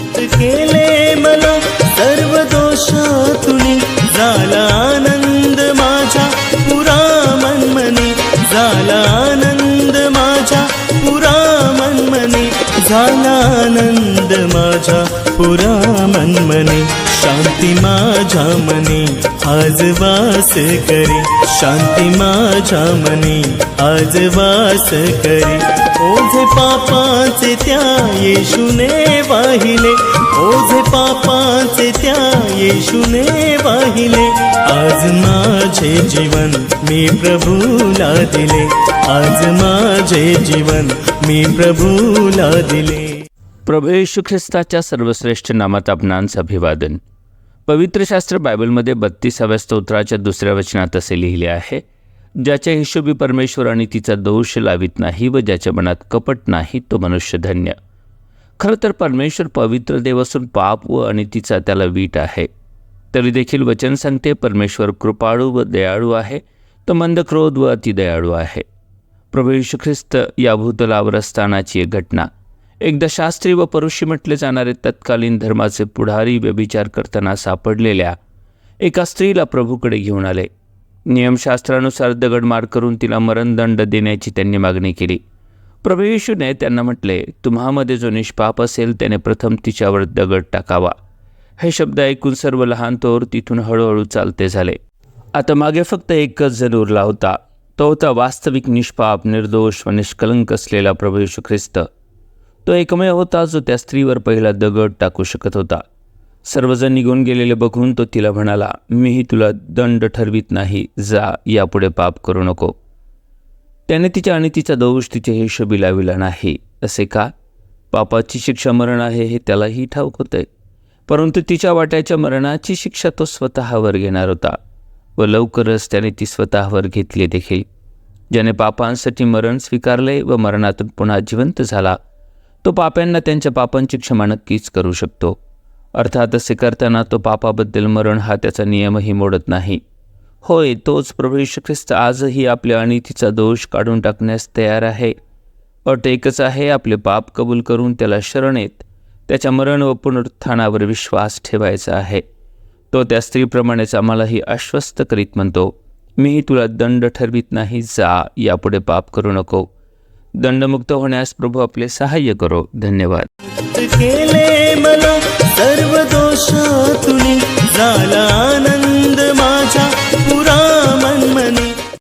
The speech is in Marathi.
केले मला सर्व दोषातून झाला आनंद माझा पुरा मनमनी झाला आनंद माझा पुरा मनमनी झाला आनंद माझा पुरा मनमनी शांती माझ्या मनी आज वास करी. शांती माझ्या मनी आज वास करी. ओझे पापाचे त्या येशूने वाहिले. ओझे पापाचे त्या येशूने वाहिले. आज माझे जीवन मी प्रभूला दिले. आज माझे जीवन मी प्रभूला दिले. प्रभू येशू ख्रिस्ताच्या सर्वश्रेष्ठ नामात आपणांचं अभिवादन पवित्रशास्त्र बायबलमध्ये बत्तीसाव्या स्तोत्राच्या दुसऱ्या वचनात असे लिहिले आहे ज्याच्या हिशोबी परमेश्वर आणि तिचा दोष लावित नाही व ज्याच्या मनात कपट नाही तो मनुष्य धन्य. खरं तर परमेश्वर पवित्र देव असून पाप व अनितीचा त्याला वीट आहे. तरी देखील वचन सांगते परमेश्वर कृपाळू व दयाळू आहे तो मंद क्रोध व अतिदयाळू आहे. प्रभू येशू ख्रिस्त या भूतलावर असतानाची एक घटना. एकदा शास्त्री व परुषी म्हटले जाणारे तत्कालीन धर्माचे पुढारी व्यभिचार करताना सापडलेल्या एका स्त्रीला प्रभूकडे घेऊन आले. नियमशास्त्रानुसार दगडमार करून तिला मरणदंड देण्याची त्यांनी मागणी केली. प्रभू येशूने त्यांना म्हटले तुम्हामध्ये जो निष्पाप असेल त्याने प्रथम तिच्यावर दगड टाकावा. हे शब्द ऐकून सर्व लहान तोर तिथून हळूहळू चालते झाले. आता मागे फक्त एकच जण उरला होता. तो होता वास्तविक निष्पाप निर्दोष व निष्कलंक असलेला प्रभू येशू ख्रिस्त. तो एकमेव होता जो त्या स्त्रीवर पहिला दगड टाकू शकत होता. सर्वजण निघून गेलेले बघून तो तिला म्हणाला मीही तुला दंड ठरवित नाही जा यापुढे पाप करू नको त्याने तिच्या आणि तिचा दोष तिचे हिशोबी लाविला नाही असे का? पापाची शिक्षा मरण आहे हे त्यालाही ठाऊक होते. परंतु तिच्या वाट्याच्या मरणाची शिक्षा तो स्वतःवर घेणार होता व लवकरच त्याने ती स्वतःवर घेतली देखील. ज्याने पापांसाठी मरण स्वीकारले व मरणातून पुन्हा जिवंत झाला तो पाप्यांना त्यांच्या पापांची क्षमा नक्कीच करू शकतो. अर्थात असे करताना तो पापाबद्दल मरण हा त्याचा नियमही मोडत नाही. होय तोच प्रभू यशू ख्रिस्त आजही आपल्या अनितीचा दोष काढून टाकण्यास तयार आहे. अट एकच आहे आपले पाप कबूल करून त्याला शरण येत त्याच्या मरण व पुनरुत्थानावर विश्वास ठेवायचा आहे. तो त्या स्त्रीप्रमाणेच आम्हालाही आश्वस्त करीत म्हणतो मीही तुला दंड ठरवित नाही जा यापुढे पाप करू नको. दंडमुक्त होण्यास प्रभू आपले सहाय्य करो. धन्यवाद. केले मला सर्व दोषातून झाला